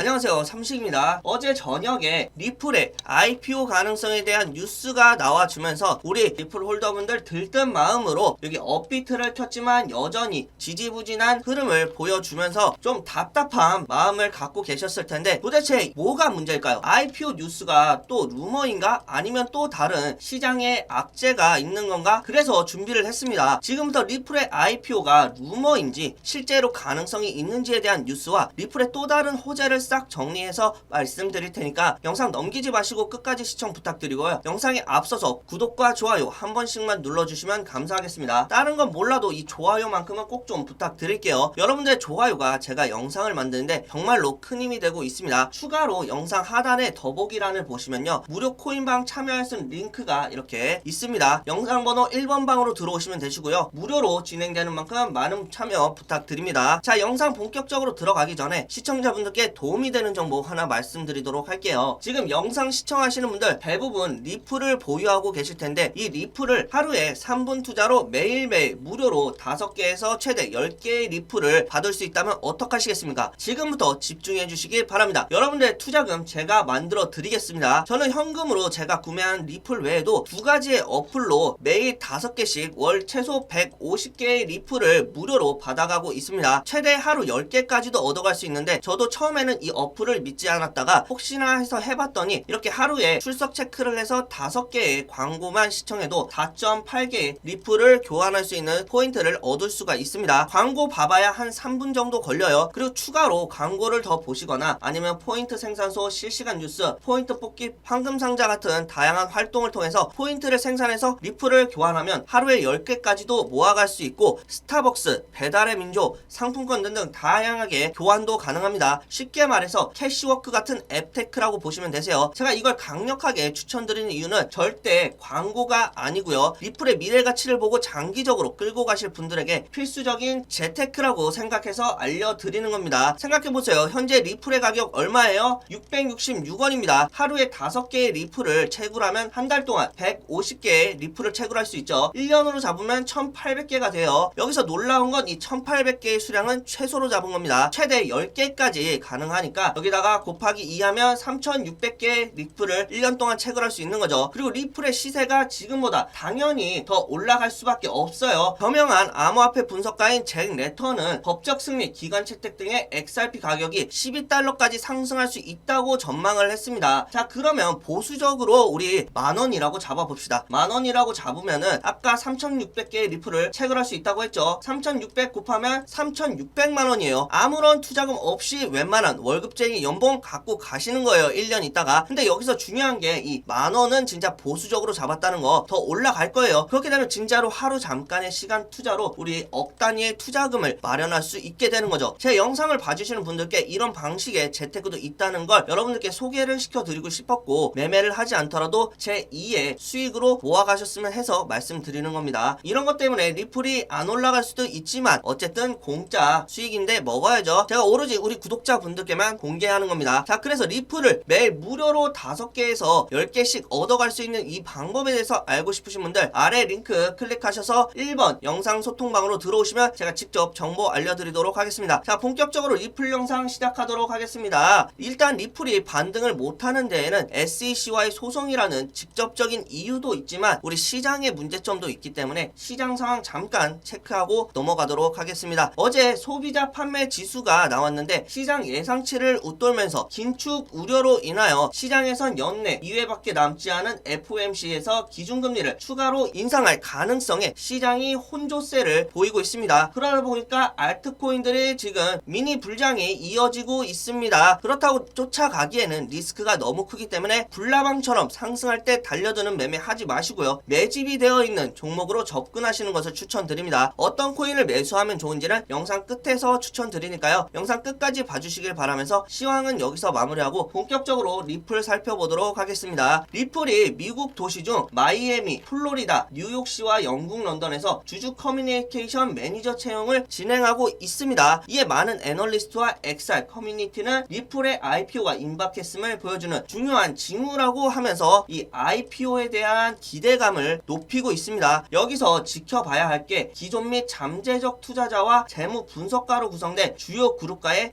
안녕하세요 삼식입니다 어제 저녁에 리플의 IPO 가능성에 대한 뉴스가 나와주면서 우리 리플 홀더분들 들뜬 마음으로 여기 업비트를 켰지만 여전히 지지부진한 흐름을 보여주면서 좀 답답한 마음을 갖고 계셨을 텐데 도대체 뭐가 문제일까요? IPO 뉴스가 또 루머인가? 아니면 또 다른 시장에 악재가 있는 건가? 그래서 준비를 했습니다. 지금부터 리플의 IPO가 루머인지 실제로 가능성이 있는지에 대한 뉴스와 리플의 또 다른 호재를 싹 정리해서 말씀드릴 테니까 영상 넘기지 마시고 끝까지 시청 부탁드리고요. 영상에 앞서서 구독과 좋아요 한 번씩만 눌러주시면 감사하겠습니다. 다른 건 몰라도 이 좋아요만큼은 꼭 좀 부탁드릴게요. 여러분들의 좋아요가 제가 영상을 만드는데 정말로 큰 힘이 되고 있습니다. 추가로 영상 하단에 더보기란을 보시면요. 무료 코인방 참여할 수 있는 링크가 이렇게 있습니다. 영상 번호 1번 방으로 들어오시면 되시고요. 무료로 진행되는 만큼 많은 참여 부탁드립니다. 자, 영상 본격적으로 들어가기 전에 시청자분들께 도움 이 되는 정보 하나 말씀드리도록 할게요. 지금 영상 시청하시는 분들 대부분 리플을 보유하고 계실 텐데 이 리플을 하루에 3분 투자로 매일매일 무료로 5개에서 최대 10개의 리플을 받을 수 있다면 어떡하시겠습니까? 지금부터 집중해 주시길 바랍니다. 여러분들의 투자금 제가 만들어 드리겠습니다. 저는 현금으로 제가 구매한 리플 외에도 두 가지의 어플로 매일 5개씩 월 최소 150개의 리플을 무료로 받아가고 있습니다. 최대 하루 10개까지도 얻어갈 수 있는데 저도 처음에는 이 어플을 믿지 않았다가 혹시나 해서 해봤더니 이렇게 하루에 출석 체크를 해서 5개의 광고만 시청해도 4.8개의 리플을 교환할 수 있는 포인트를 얻을 수가 있습니다. 광고 봐봐야 한 3분 정도 걸려요. 그리고 추가로 광고를 더 보시거나 아니면 포인트 생산소 실시간 뉴스, 포인트 뽑기, 황금 상자 같은 다양한 활동을 통해서 포인트를 생산해서 리플을 교환하면 하루에 10개까지도 모아갈 수 있고 스타벅스, 배달의 민족, 상품권 등등 다양하게 교환도 가능합니다. 쉽게 말해 서 캐시워크 같은 앱테크라고 보시면 되세요. 제가 이걸 강력하게 추천드리는 이유는 절대 광고가 아니고요. 리플의 미래 가치를 보고 장기적으로 끌고 가실 분들에게 필수적인 재테크라고 생각해서 알려드리는 겁니다. 생각해보세요. 현재 리플의 가격 얼마예요? 666원입니다. 하루에 5개의 리플을 채굴하면 한 달 동안 150개의 리플을 채굴할 수 있죠. 1년으로 잡으면 1800개가 돼요. 여기서 놀라운 건 이 1800개의 수량은 최소로 잡은 겁니다. 최대 10개까지 가능하니까 여기다가 곱하기 2하면 3600개의 리플을 1년 동안 채굴할 수 있는 거죠. 그리고 리플의 시세가 지금보다 당연히 더 올라갈 수밖에 없어요. 저명한 암호화폐 분석가인 잭 레터는 법적 승리, 기관 채택 등의 XRP 가격이 12달러까지 상승할 수 있다고 전망을 했습니다. 자, 그러면 보수적으로 우리 만 원이라고 잡아봅시다. 만 원이라고 잡으면은 아까 3,600개의 리플을 채굴할 수 있다고 했죠. 3,600 곱하면 3,600만 원이에요. 아무런 투자금 없이 웬만한 월 급쟁이 연봉 갖고 가시는 거예요. 1년 있다가. 근데 여기서 중요한 게 이 만 원은 진짜 보수적으로 잡았다는 거 더 올라갈 거예요. 그렇게 되면 진짜로 하루 잠깐의 시간 투자로 우리 억 단위의 투자금을 마련할 수 있게 되는 거죠. 제 영상을 봐주시는 분들께 이런 방식의 재테크도 있다는 걸 여러분들께 소개를 시켜드리고 싶었고 매매를 하지 않더라도 제 2의 수익으로 모아가셨으면 해서 말씀드리는 겁니다. 이런 것 때문에 리플이 안 올라갈 수도 있지만 어쨌든 공짜 수익인데 먹어야죠. 제가 오로지 우리 구독자분들께만 공개하는 겁니다. 자 그래서 리플을 매일 무료로 5개에서 10개씩 얻어갈 수 있는 이 방법에 대해서 알고 싶으신 분들 아래 링크 클릭하셔서 1번 영상 소통방으로 들어오시면 제가 직접 정보 알려드리도록 하겠습니다. 자 본격적으로 리플 영상 시작하도록 하겠습니다. 일단 리플이 반등을 못하는 데에는 SEC와의 소송이라는 직접적인 이유도 있지만 우리 시장의 문제점도 있기 때문에 시장 상황 잠깐 체크하고 넘어가도록 하겠습니다. 어제 소비자 판매 지수가 나왔는데 시장 예상치 를 웃돌면서 긴축 우려로 인하여 시장에선 연내 2회밖에 남지 않은 FOMC에서 기준금리를 추가로 인상할 가능성에 시장이 혼조세를 보이고 있습니다. 그러다 보니까 알트코인들이 지금 미니 불장이 이어지고 있습니다. 그렇다고 쫓아가기에는 리스크가 너무 크기 때문에 불나방처럼 상승할 때 달려드는 매매 하지 마시고요. 매집이 되어 있는 종목으로 접근하시는 것을 추천드립니다. 어떤 코인을 매수하면 좋은지는 영상 끝에서 추천드리니까요. 영상 끝까지 봐주시길 바 라면서 시황은 여기서 마무리하고 본격적으로 리플 살펴보도록 하겠습니다. 리플이 미국 도시 중 마이애미, 플로리다, 뉴욕시와 영국 런던에서 주주 커뮤니케이션 매니저 채용을 진행하고 있습니다. 이에 많은 애널리스트와 XR 커뮤니티는 리플의 IPO가 임박했음을 보여주는 중요한 징후라고 하면서 이 IPO에 대한 기대감을 높이고 있습니다. 여기서 지켜봐야 할 게 기존 및 잠재적 투자자와 재무 분석가로 구성된 주요 그룹과의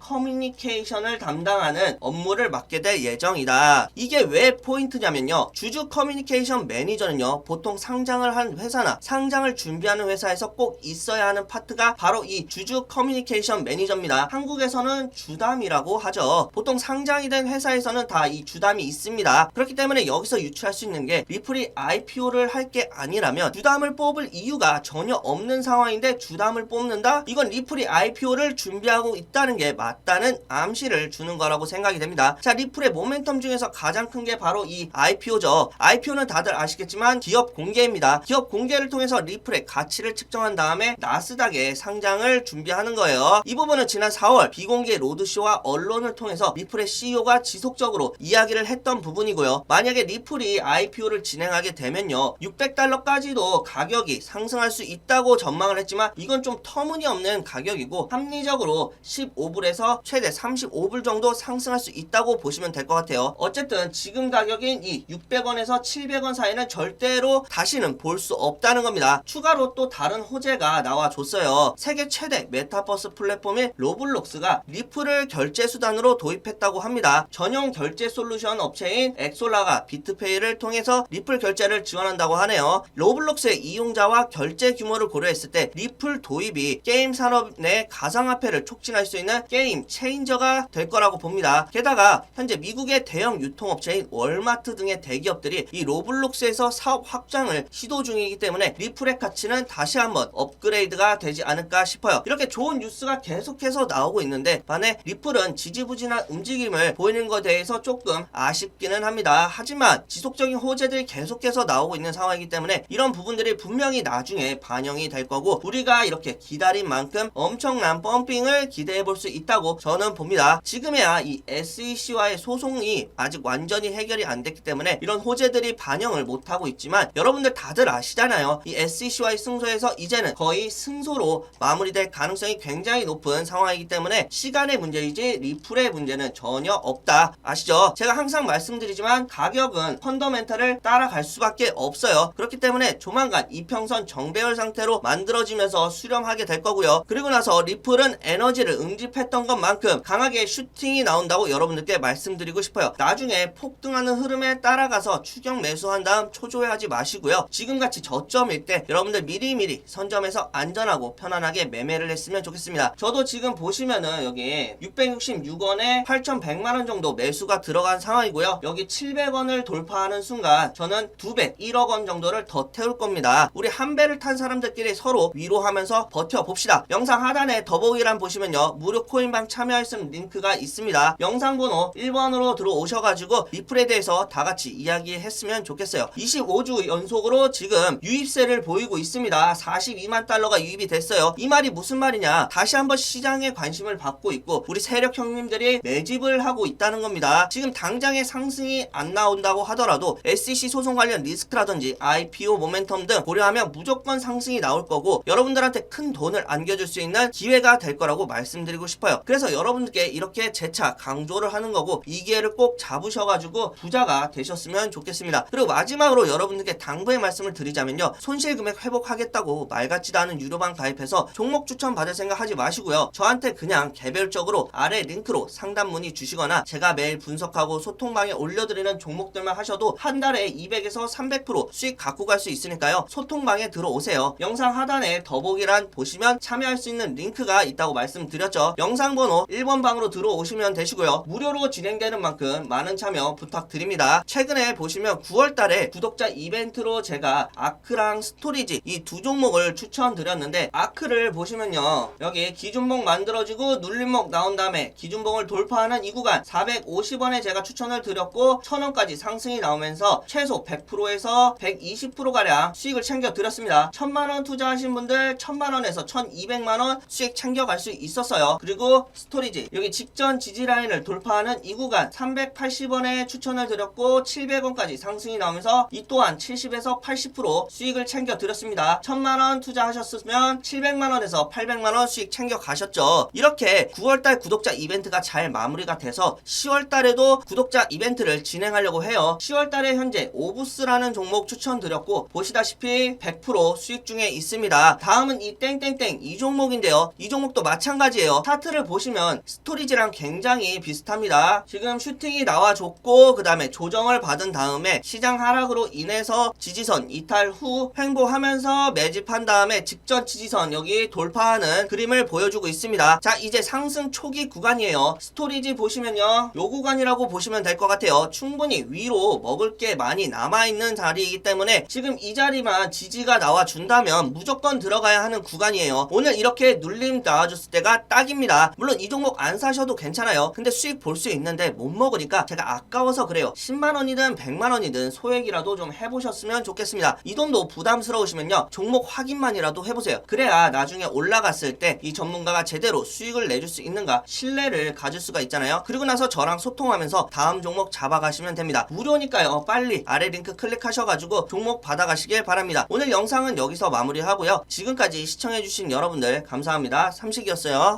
커뮤니케이션을 담당하는 업무를 맡게 될 예정이다. 이게 왜 포인트냐면요. 주주 커뮤니케이션 매니저는요. 보통 상장을 한 회사나 상장을 준비하는 회사에서 꼭 있어야 하는 파트가 바로 이 주주 커뮤니케이션 매니저입니다. 한국에서는 주담이라고 하죠. 보통 상장이 된 회사에서는 다 이 주담이 있습니다. 그렇기 때문에 여기서 유추할 수 있는 게 리플이 IPO를 할 게 아니라면 주담을 뽑을 이유가 전혀 없는 상황인데 주담을 뽑는다? 이건 리플이 IPO를 준비하고 있다는 게 맞다는 암시 를 주는 거라고 생각이 됩니다. 자, 리플의 모멘텀 중에서 가장 큰 게 바로 이 IPO죠. IPO는 다들 아시겠지만 기업 공개입니다. 기업 공개를 통해서 리플의 가치를 측정한 다음에 나스닥에 상장을 준비하는 거예요. 이 부분은 지난 4월 비공개 로드쇼와 언론을 통해서 리플의 CEO가 지속적으로 이야기를 했던 부분이고요. 만약에 리플이 IPO를 진행하게 되면요. 600달러까지도 가격이 상승할 수 있다고 전망을 했지만 이건 좀 터무니없는 가격이고 합리적으로 15불에서 최대 35불 정도 상승할 수 있다고 보시면 될 것 같아요. 어쨌든 지금 가격인 이 600원에서 700원 사이는 절대로 다시는 볼 수 없다는 겁니다. 추가로 또 다른 호재가 나와줬어요. 세계 최대 메타버스 플랫폼인 로블록스가 리플을 결제 수단으로 도입했다고 합니다. 전용 결제 솔루션 업체인 엑솔라가 비트페이를 통해서 리플 결제를 지원한다고 하네요. 로블록스의 이용자와 결제 규모를 고려했을 때 리플 도입이 게임 산업 내 가상화폐를 촉진할 수 있는 게임 체인저가 될 거라고 봅니다. 게다가 현재 미국의 대형 유통업체인 월마트 등의 대기업들이 이 로블록스에서 사업 확장을 시도 중이기 때문에 리플의 가치는 다시 한번 업그레이드가 되지 않을까 싶어요. 이렇게 좋은 뉴스가 계속해서 나오고 있는데 반해 리플은 지지부진한 움직임을 보이는 것에 대해서 조금 아쉽기는 합니다. 하지만 지속적인 호재들이 계속해서 나오고 있는 상황이기 때문에 이런 부분들이 분명히 나중에 반영이 될 거고 우리가 이렇게 기다린 만큼 엄청난 펌핑을 기대해 볼 수 있다고 저는 봅니다. 지금에야 이 SEC와의 소송이 아직 완전히 해결이 안 됐기 때문에 이런 호재들이 반영을 못 하고 있지만 여러분들 다들 아시잖아요. 이 SEC와의 승소에서 이제는 거의 승소로 마무리될 가능성이 굉장히 높은 상황이기 때문에 시간의 문제이지 리플의 문제는 전혀 없다. 아시죠? 제가 항상 말씀드리지만 가격은 펀더멘탈을 따라갈 수밖에 없어요. 그렇기 때문에 조만간 이평선 정배열 상태로 만들어지면서 수렴하게 될 거고요. 그리고 나서 리플은 에너지를 응집했던 것만큼 강하게 슈팅이 나온다고 여러분들께 말씀드리고 싶어요. 나중에 폭등하는 흐름에 따라가서 추격 매수한 다음 초조해하지 마시고요. 지금같이 저점일 때 여러분들 미리미리 선점해서 안전하고 편안하게 매매를 했으면 좋겠습니다. 저도 지금 보시면은 여기 666원에 8,100만원 정도 매수가 들어간 상황이고요. 여기 700원을 돌파하는 순간 저는 2배, 1억 원 정도를 더 태울 겁니다. 우리 한 배를 탄 사람들끼리 서로 위로하면서 버텨봅시다. 영상 하단에 더보기란 보시면요. 무료 코인방 참여할 수 있는 링크가 있습니다. 영상 번호 1번으로 들어오셔가지고 리플에 대해서 다 같이 이야기했으면 좋겠어요. 25주 연속으로 지금 유입세를 보이고 있습니다. 42만 달러가 유입이 됐어요. 이 말이 무슨 말이냐? 다시 한번 시장에 관심을 받고 있고 우리 세력 형님들이 매집을 하고 있다는 겁니다. 지금 당장의 상승이 안 나온다고 하더라도 SEC 소송 관련 리스크라든지 IPO 모멘텀 등 고려하면 무조건 상승이 나올 거고 여러분들한테 큰 돈을 안겨줄 수 있는 기회가 될 거라고 말씀드리고 싶어요. 그래서 여러분들께 이렇게 재차 강조를 하는 거고 이 기회를 꼭 잡으셔가지고 부자가 되셨으면 좋겠습니다. 그리고 마지막으로 여러분들께 당부의 말씀을 드리자면요. 손실 금액 회복하겠다고 말 같지도 않은 유료방 가입해서 종목 추천 받을 생각 하지 마시고요. 저한테 그냥 개별적으로 아래 링크로 상담 문의 주시거나 제가 매일 분석하고 소통방에 올려드리는 종목들만 하셔도 한 달에 200에서 300% 수익 갖고 갈 수 있으니까요. 소통방에 들어오세요. 영상 하단에 더보기란 보시면 참여할 수 있는 링크가 있다고 말씀드렸죠. 영상 번호 1번 방으로 들어오시면 되시고요. 무료로 진행되는 만큼 많은 참여 부탁드립니다. 최근에 보시면 9월 달에 구독자 이벤트로 제가 아크랑 스토리지 이 두 종목을 추천드렸는데 아크를 보시면요. 여기 기준봉 만들어지고 눌림목 나온 다음에 기준봉을 돌파하는 이 구간 450원에 제가 추천을 드렸고 1000원까지 상승이 나오면서 최소 100%에서 120%가량 수익을 챙겨 드렸습니다. 1000만원 투자하신 분들 1000만원에서 1200만원 수익 챙겨갈 수 있었어요. 그리고 스토리지 여기 직전 지지라인을 돌파하는 이 구간 380원에 추천을 드렸고 700원까지 상승이 나오면서 이 또한 70에서 80% 수익을 챙겨 드렸습니다. 1000만원 투자하셨으면 700만원에서 800만원 수익 챙겨 가셨죠. 이렇게 9월달 구독자 이벤트가 잘 마무리가 돼서 10월달에도 구독자 이벤트를 진행하려고 해요. 10월달에 현재 오부스라는 종목 추천드렸고 보시다시피 100% 수익 중에 있습니다. 다음은 이 땡땡땡 이 종목인데요. 이 종목도 마찬가지예요. 차트를 보시면 스토리 지 스토리지랑 굉장히 비슷합니다. 지금 슈팅이 나와줬고 그 다음에 조정을 받은 다음에 시장 하락으로 인해서 지지선 이탈 후 횡보하면서 매집한 다음에 직전 지지선 여기 돌파하는 그림을 보여주고 있습니다. 자 이제 상승 초기 구간이에요. 스토리지 보시면요. 요 구간이라고 보시면 될 것 같아요. 충분히 위로 먹을 게 많이 남아있는 자리이기 때문에 지금 이 자리만 지지가 나와준다면 무조건 들어가야 하는 구간이에요. 오늘 이렇게 눌림 나와줬을 때가 딱입니다. 물론 이 종목 안 사 셔도 괜찮아요. 근데 수익 볼 수 있는데 못 먹으니까 제가 아까워서 그래요. 10만원이든 100만원이든 소액이라도 좀 해보셨으면 좋겠습니다. 이 돈도 부담스러우시면요. 종목 확인만이라도 해보세요. 그래야 나중에 올라갔을 때 이 전문가가 제대로 수익을 내줄 수 있는가 신뢰를 가질 수가 있잖아요. 그리고 나서 저랑 소통하면서 다음 종목 잡아가시면 됩니다. 무료니까요. 빨리 아래 링크 클릭하셔가지고 종목 받아가시길 바랍니다. 오늘 영상은 여기서 마무리하고요. 지금까지 시청해주신 여러분들 감사합니다. 삼식이었어요.